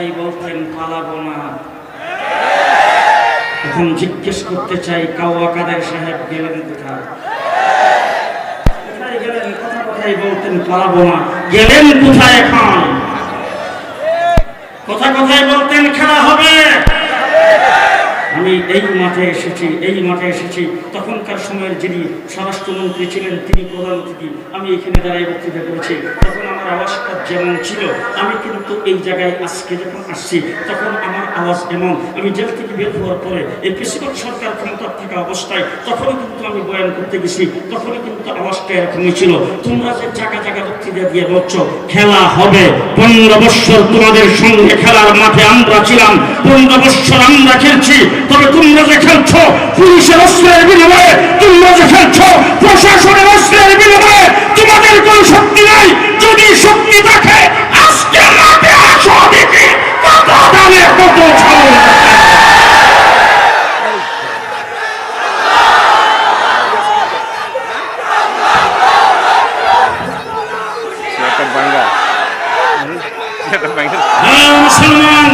কথাই বলতেন, পালাবো না। এখন জিজ্ঞেস করতে চাই কাওয়া কাদের সাহেব গেলেন কোথায়? কোথায় গেলেন? কথা বলতেন, পালাবো না। গেলেন কোথায় এখন? কথা কথাই বলতেন, খেলা হবে। আমি এই মাঠে এসেছি, এই মাঠে এসেছি। তখনকার সময়ের যিনি স্বরাষ্ট্রমন্ত্রী ছিলেন, তিনি প্রধান অতিথি। আমি এখানে দাঁড়াই বক্তৃতা করেছি। তখন আমার আওয়াজটা যেমন ছিল, আমি কিন্তু এই জায়গায় আজকে যখন আসছি, তখন আমার আওয়াজ এমন। আমি জেল থেকে বের হওয়ার পরে এই কৃষিকর সরকার থাকা অবস্থায় তখনও কিন্তু আমি বয়ান করতে গেছি, তখনই কিন্তু আওয়াজটা এরকমই ছিল। তোমরা যে জায়গা জায়গা বক্তৃতা দিয়ে বলছ, খেলা হবে, পনেরো বৎসর তোমাদের সঙ্গে খেলার মাঠে আমরা ছিলাম, পনেরো বৎসর আমরা খেলছি, তবে তোমরা যে খেলছো, পুলিশের অস্ত্রের বিনিময়ে, তোমরা যে খেলছো, প্রশাসনের অস্ত্রের বিনিময়ে, তোমাদের কোনো শক্তি নাই। যদি শক্তি থাকে, আজকে মাঠে আসো, দেখি কত দামে কত ছাড়ো। মুসলমান।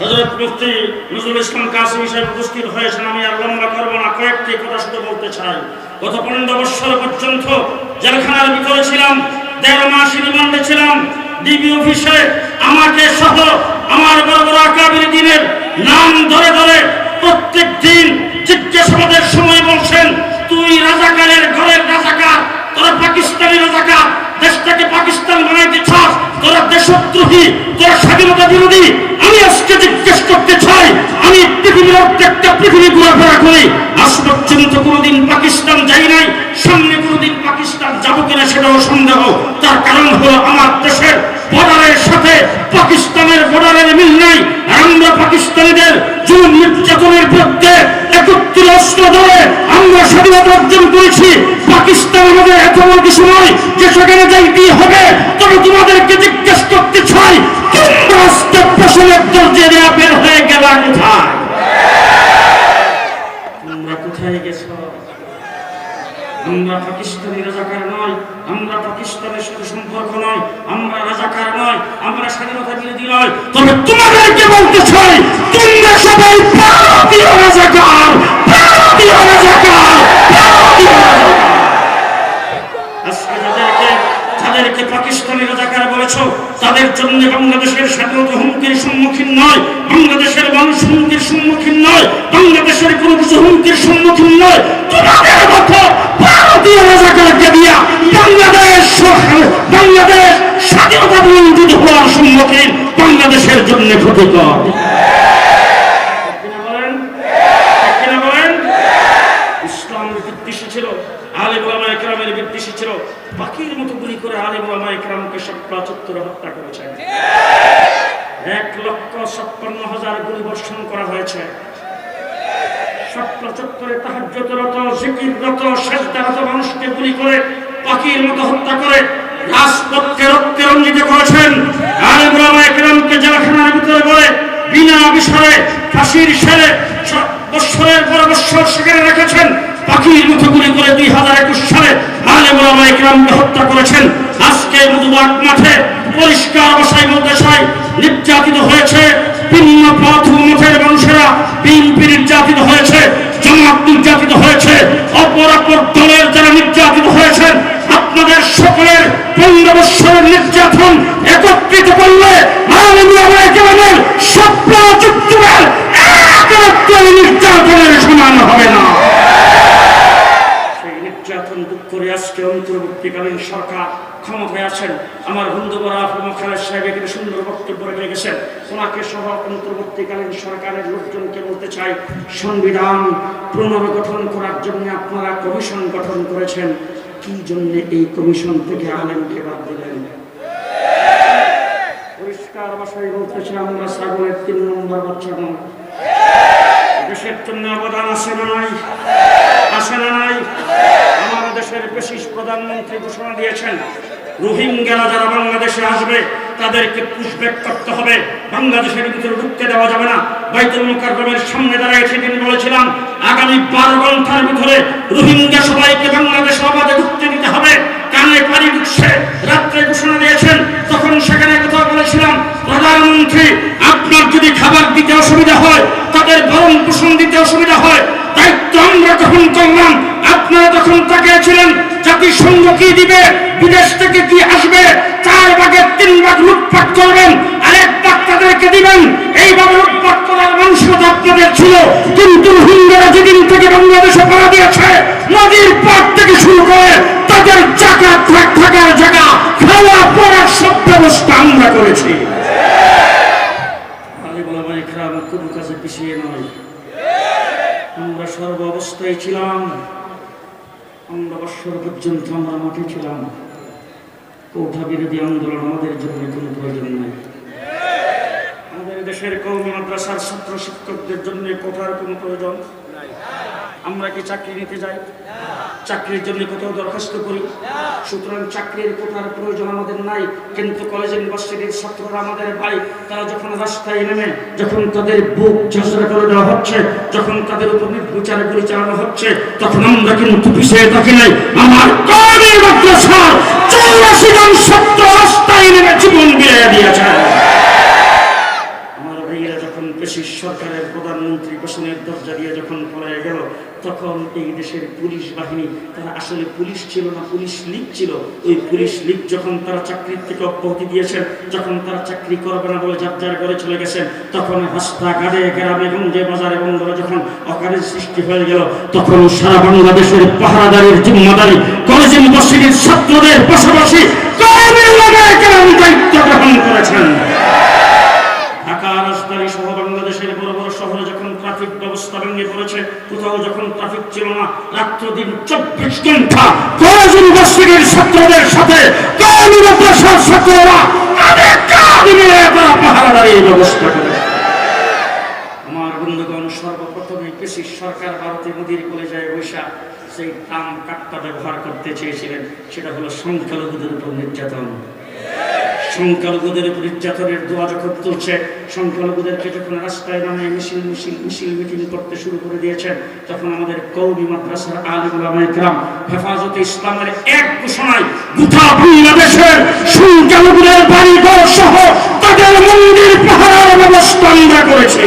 হজরত মুফতি নজরুল ইসলাম কাসিম সাহেব উপস্থিত হয়েছেন, আমি আর লম্বা করব না, কয়েকটি কথা শুধু বলতে চাই। গত পনেরো বৎসর পর্যন্ত জেলখানার ভিতরে ছিলাম, দেড় মাস রিমান্ডে ছিলাম, ডিবি অফিসে আমাকে সহ আমার বড় বড় আকাবির দিনের নাম ধরে ধরে প্রত্যেক দিন জিজ্ঞাসাবাদের সময় বলছেন, তুই রাজাকারের ঘরের রাজাকার, তোরা পাকিস্তানি রাজাকার, দেশটাকে পাকিস্তান বানাইতে তোরা দেশদ্রোহী তোরা স্বাধীনতা বিরোধী, আমি আজকে জিজ্ঞেস করতে চাই, আমি পৃথিবীর প্রত্যেকটা পৃথিবী ঘোরাফেরা করি। আজ পর্যন্ত কোনোদিন পাকিস্তান যাই নাই, সামনে কোনোদিন পাকিস্তান যাব কিনা সেটাও সন্দেহ। তার কারণ হলো আমার দেশের বর্ডারের সাথে পাকিস্তানের বর্ডারের মিল নাই আমরা পাকিস্তানিদের জুলুম নির্যাতনের বিরুদ্ধে একত্রিত অস্ত্র ধরে আমরা স্বাধীনতা অর্জন করেছি। পাকিস্তান আমাদের এত বড় কিছু নয় যে সেখানে যাইতেই হবে, তবে তোমাদেরকে জিজ্ঞেস করতে চাই আজকে ফসলের দরজে বের হয়ে গেলা কোথায়? আমরা পাকিস্তানি রাজাকার নয়, আমরা পাকিস্তানের সাথে সম্পর্ক নয়, আমরা রাজাকার নয়, আমরা স্বাধীনতা বিরোধী নয়। তবে তোমাদেরকে বলতে চাই, তোমরা সবাই ভারতীয় রাজাকার ভারতীয় রাজাকার। আজকে যাদেরকে যাদেরকে পাকিস্তানি বলেছ, তাদের জন্য বাংলাদেশের স্বাধীনতা হুমকির সম্মুখীন নয়, বাংলাদেশের মানুষ হুমকির সম্মুখীন নয়, বাংলাদেশের কোনো কিছু হুমকির সম্মুখীন নয়। তোমাদের মতো ভারতীয় রাজাকারকে দিয়া বাংলাদেশ বাংলাদেশ স্বাধীনতা বঞ্চিত হওয়ার সম্মুখীন বাংলাদেশের জন্য ক্ষতিকর কিনা বলেন কিনা বলেন ইসলামের বিদ্বেষী ছিল আলেম ওলামা একরামের বিদ্বেষী ছিল পাখির মতো গুলি করে আলেম ওলামা একরামকে সব প্রাচত্তরে হত্যা করেছে। এক লক্ষ ছাপ্পান্ন হাজার গুলি বর্ষণ করা হয়েছে। করেছেন। আলেম ওলামা একরামকে বলে, বিনা বিচারে ফাঁসির সেরে বৎসরের পর সেখানে রেখেছেন। পাখির মতো গুলি করে দুই হাজার একুশ সালে আলেম একরামকে হত্যা করেছেন। আজকে মধুবাগ মাঠে পরিষ্কার অবসায় মধ্যে চাই নির্যাতিত হয়েছে। ভিন্ন পথ মঠের মানুষেরা বিএনপি নির্যাতিত হয়েছে, জামাত নির্যাতিত হয়েছে, অপর অপর দলের যারা নির্যাতিত হয়েছেন, আপনাদের সকলের পনেরো বৎসরের নির্যাতন একত্রিত করলে আলেম ওলামা একরামের স্বপ্ন চুক্তির একত্র নির্যাতনের সমান হবে না সেই নির্যাতন দুঃখ করে আজকে অন্তর্বর্তীকালীন সরকার ক্ষমতায় আছেন। আমার বন্ধুবরা খালেদ সাহেব এখানে সুন্দর বক্তব্য রেখে গেছেন। ওনাকে সহ অন্তর্বর্তীকালীন সরকারের লোকজনকে বলতে চাই, সংবিধান পুনর্গঠন করার জন্য আপনারা কমিশন গঠন করেছেন। কি জন্য এই কমিশন থেকে আলেমকে বাদ দিলেন? পরিষ্কার ভাষায় বলতেছে, আমরা ছাগলের তিন নম্বর বাচ্চা নয়। দেশের জন্য অবদান আছে না নাই? আসে না নাই? আমার দেশের বিশেষ প্রধানমন্ত্রী ঘোষণা দিয়েছেন রোহিঙ্গারা যারা বাংলাদেশে আসবে, তাদেরকে পুষব্যাক করতে হবে। বাংলাদেশের ভিতরে ঢুকতে দেওয়া যাবে না। বাইতুল মুকাররমের সামনে দাঁড়িয়ে সেদিন বলেছিলাম আগামী বারো ঘণ্টার ভিতরে রোহিঙ্গা সবাইকে বাংলাদেশে অবাধে ঢুকতে দিতে হবে। কানে পানি ঢুকছে, রাত্রে ঘোষণা দিয়েছেন। তখন সেখানে কথা বলেছিলাম, প্রধানমন্ত্রী, আপনার যদি খাবার দিতে অসুবিধা হয়, তাদের ভরণ পোষণ দিতে অসুবিধা হয়, দায়িত্ব আমরা গ্রহণ করলাম। আপনারা তখন তাকিয়েছিলেন, জাতিসংঘ কি দিবে, বিদেশ থেকে কি আসবে, চার ভাগের তিন ভাগ লুটপাট করবেন, আরেক ভাগ তাদেরকে দিবেন, এইভাবে লুটপাট করার মানসিকতা আপনাদের ছিল। কিন্তু হিন্দুরা যেদিন থেকে বাংলাদেশে পাড়া দিয়েছে, নদীর পাট থেকে শুরু করে তাদের জায়গা থাক- থাকার জায়গা, খাওয়া পড়ার সব ব্যবস্থা আমরা করেছি। কাছে পিছিয়ে নয়। আমরা সর্ব অবস্থায় ছিলাম। বৎসর পর্যন্ত আমরা মাঠে ছিলাম। কৌঠা বিরোধী আন্দোলন আমাদের জন্য কোনো প্রয়োজন নাই। আমাদের দেশের কৌমি মাদ্রাসার ছাত্র শিক্ষকদের জন্য কোঠার কোনো প্রয়োজন? আমরা কি চাকরি নিতে যাই? চাকরির জন্য কোথাও দরখাস্ত করি? সুতরাং চাকরির কোঠার প্রয়োজন আমাদের নাই, কিন্তু কলেজ ইউনিভার্সিটির ছাত্ররা আমাদের ভাই, তারা যখন রাস্তায় নেমে, যখন তাদের বুক ঝাঁসরা করে দেওয়া হচ্ছে, যখন তাদের উপর নির্বিচার গুলি চালানো হচ্ছে, তখন আমরা কিন্তু পিছিয়ে থাকি নাই। আমার চৌরাশি জন ছাত্র রাস্তায় নেমে জীবন বিয়ে দিয়েছে। আমার ভাইয়েরা যখন ব্রিটিশ সরকারের প্রধানমন্ত্রী পেছনের দরজা দিয়ে যখন পড়ে গেল তখন এই দেশের পুলিশ বাহিনী, তারা আসলে পুলিশ ছিল না, পুলিশ লীগ ছিল। ওই পুলিশ লীগ যখন তারা চাকরির থেকে অব্যাহতি দিয়েছেন, যখন তারা চাকরি করবে না বলে যার যার ঘরে চলে গেছেন, তখন রাস্তাঘাটে গ্রামে গঞ্জে বাজারে বন্দরে যখন অকারের সৃষ্টি হয়ে গেল, তখন সারা বাংলাদেশের পাহারাদারের জিম্মাদারি কলেজ ইউনিভার্সিটির ছাত্রদের পাশাপাশি দায়িত্ব গ্রহণ করেছেন। বাংলাদেশের বড় বড় শহরে যখন ট্রাফিক ব্যবস্থা ভেঙে পড়েছে, কোথাও যখন ট্রাফিক ছিল না, রাত্র দিন চব্বিশ ঘণ্টা কলেজ ইউনিভার্সিটির ছাত্রদের সাথে ছাত্ররা ব্যবস্থা করে। আমার বন্ধুগণ, সর্বপ্রথমে কৃষি সরকার ভারতে মোদীর কলেজায় বৈশা সেই টাম কাটটা ব্যবহার করতে চেয়েছিলেন, সেটা হলো সংখ্যালঘুদের উপর নির্যাতন। সংখ্যালঘুদের উপর নির্যাতনের দোয়ার খুব তুলছে সংখ্যালঘুদেরকে যখন রাস্তায় নামে মিছিল মিছিল মিছিল, মিটিং করতে শুরু করে দিয়েছেন। তখন আমাদের কৌমি মাদ্রাসার গ্রাম হেফাজতে ইসলামের এক ঘোষণায় গোটা বাংলাদেশের সংখ্যালঘুদের বাড়িঘর সহ তাদের মন্দির পাহারার ব্যবস্থা আমরা করেছি।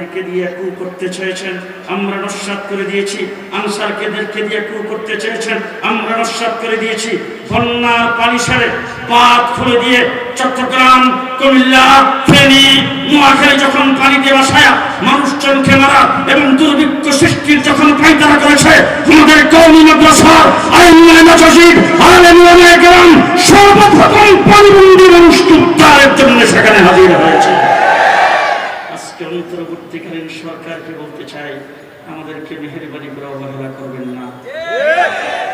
বিচারপতিদেরকে দিয়ে কু করতে চেয়েছেন, আমরা নস্বাত করে দিয়েছি। আনসারকেদেরকে দিয়ে কু করতে চেয়েছেন, আমরা নস্বাত করে দিয়েছি। বন্যার পানি সেরে বাঁধ খুলে দিয়ে চট্টগ্রাম, কুমিল্লা, ফেনী, নোয়াখালী যখন পানিতে বাসায়া মানুষ চমকে মারা এবং দুর্ভিক্ষ সৃষ্টির যখন পাইতারা করেছে, আমাদের কৌমি মাদ্রাসার আইন সচিব আলেম গ্রাম সর্বপ্রথম পানিবন্দী মানুষকে উদ্ধারের জন্য সেখানে হাজির হয়েছে। অন্তর্বর্তীকালীন সরকারকে বলতে চাই, আমাদেরকে মেহেরবানি করে অবহেলা করবেন না।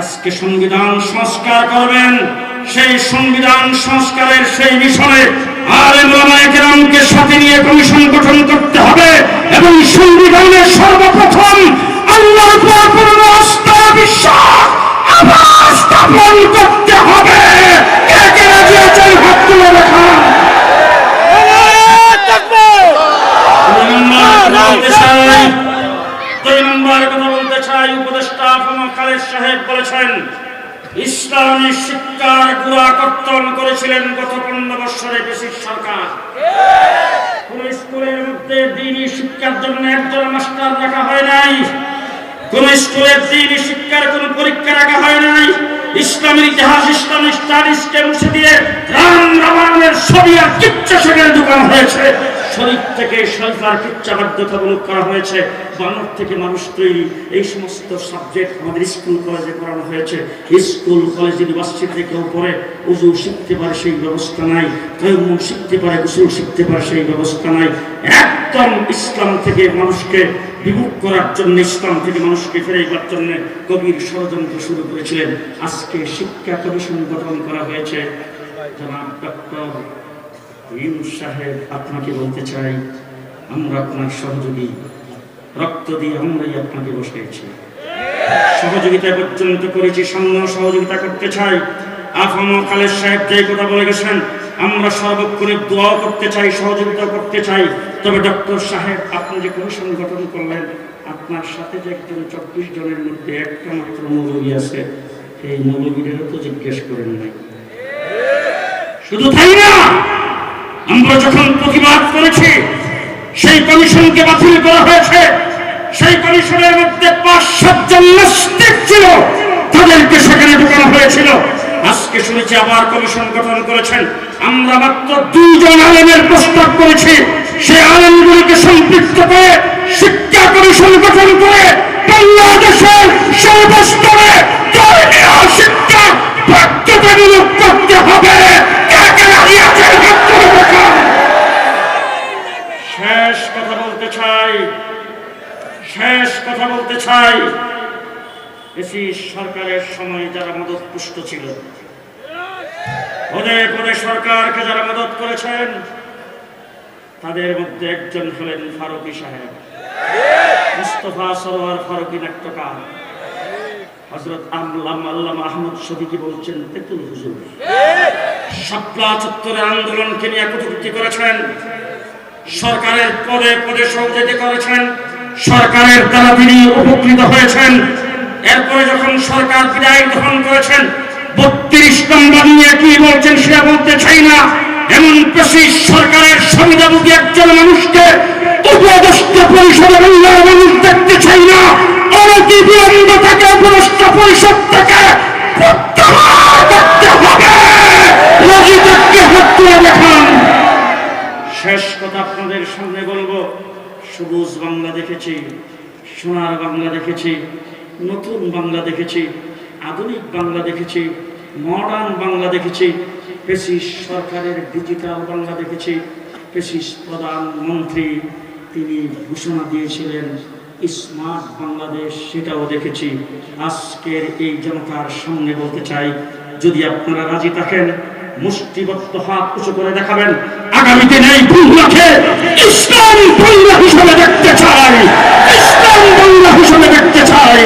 আজকে সংবিধান সংস্কার করবেন, সেই সংবিধান সংস্কারের সেই মিশনে আলেম ওলামায়ে সাথে নিয়ে কমিশন গঠন করতে হবে এবং সংবিধানের সর্বপ্রথম আল্লাহর আস্থা বিশ্বাস আবার স্থাপন হবে কে কে রাজি আছেন হাত তুলে দেখান দুই নম্বর কথা বলতে চাই। দুই নম্বর কথা বলতে চাই উপদেষ্টা আফম খালেদ সাহেব বলেছেন ইসলামী শিক্ষার গুড়া কর্তন করেছিলেন গত পনেরো বৎসরে বেশি সরকার। কোন স্কুলের মধ্যে দিনই শিক্ষার জন্য একজন মাস্টার রাখা হয় নাই। কোন স্কুলের দিনই শিক্ষার কোন পরীক্ষা রাখা হয় নাই। ইসলামের ইতিহাস ইসলামিক স্টাডিজকে মুছে দিয়ে রাম রামায়ণের ছবি আর কিচ্ছা সেখানে দোকান হয়েছে। শরীর থেকে সরকার কিচ্ছা বাধ্যতামূলক করা হয়েছে। বানর থেকে মানুষ তৈরি এই সমস্ত সাবজেক্ট আমাদের স্কুল কলেজে করানো হয়েছে। স্কুল কলেজ ইউনিভার্সিটি থেকে উপরে উজু শিখতে পারে সেই ব্যবস্থা নাই তৈমুম শিখতে পারে, গোসল শিখতে পারে সেই ব্যবস্থা নাই। একদম ইসলাম থেকে মানুষকে বিমুখ করার জন্য, ইসলাম থেকে মানুষকে ফেরাইবার জন্য কবির ষড়যন্ত্র শুরু করেছিলেন। আজকে শিক্ষা কমিশন গঠন করা হয়েছে। জনাব ডক্টর ইউনুস সাহেব আপনাকে বলতে চাই, আমরা আপনার সহযোগী। রক্ত দিয়ে আমরাই আপনাকে বসিয়েছি। সহযোগিতা পর্যন্ত করেছি সামনে সহযোগিতা করতে চাই। আফম খালেদ সাহেব যে কথা বলে গেছেন, আমরা সর্বক্ষণে দোয়াও করতে চাই, সহযোগিতা করতে চাই। তবে ডক্টর সাহেব, আপনি যে কমিশন গঠন করলেন, আপনার সাথে যে একজন চব্বিশ জনের মধ্যে একটা মাত্র মৌলবী আছে এই মৌলবীদেরও তো জিজ্ঞেস করেন নাই। শুধু তাই না! আমরা যখন প্রতিবাদ করেছি, সেই কমিশনকে বাতিল করা হয়েছে। সেই কমিশনের মধ্যে পাঁচ সাতজন ছিল, তাদেরকে সেখানে ঢুকানো হয়েছিল। আজকে শুনেছি আবার কমিশন গঠন করেছেন। আমরা মাত্র দুইজন আলেমের প্রস্তাব করেছি। সেই আলেমগুলিকে সম্পৃক্ত করে শিক্ষা কমিশন গঠন করে ছিল। পদে পদে সরকারকে যারা মদত করেছেন, তাদের মধ্যে একজন হলেন ফারুকি সাহেব। মুস্তফা সরোয়ার ফারুকি নাট্যকার। হজরত আল্লামা আহমদ বলছেন তেতুল হুজুর আন্দোলনকে নিয়ে কটূক্তি করেছেন, সরকারের পদে পদে সহযোগিতা করেছেন, সরকারের দ্বারা তিনি উপকৃত হয়েছেন। এরপরে যখন সরকার বিদায় গ্রহণ করেছেন বত্রিশ নম্বর নিয়ে কি বলছেন সেটা বলতে চাই না। এমন পেশি সরকারের সুবিধাভোগী একজন মানুষকে উপদেষ্টা পরিষদের চাই না। অনতি বিলম্ব তাকে উপদেষ্টা পরিষদ থেকে শেষ কথা আপনাদের সামনে বলব। সবুজ বাংলা দেখেছি, সোনার বাংলা দেখেছি, নতুন বাংলা দেখেছি। আধুনিক বাংলা দেখেছি মডার্ন বাংলা দেখেছি পেশিস সরকারের ডিজিটাল বাংলা দেখেছি পেশিস প্রধানমন্ত্রী তিনি ঘোষণা দিয়েছিলেন স্মার্ট বাংলাদেশ সেটাও দেখেছি। আজকের এই জনতার সামনে বলতে চাই, যদি আপনারা রাজি থাকেন, মুষ্টিবদ্ধ হাত উঁচু করে দেখাবেন। আগামী দিনে এই বাংলাকে ইসলাম বাংলা হিসেবে দেখতে চাই। ইসলাম বাংলা হিসেবে দেখতে চাই।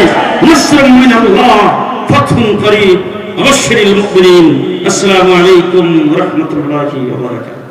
মুসলিম মিনাল্লাহ। قريب وبشر المؤمنين. السلام عليكم ورحمة الله وبركاته.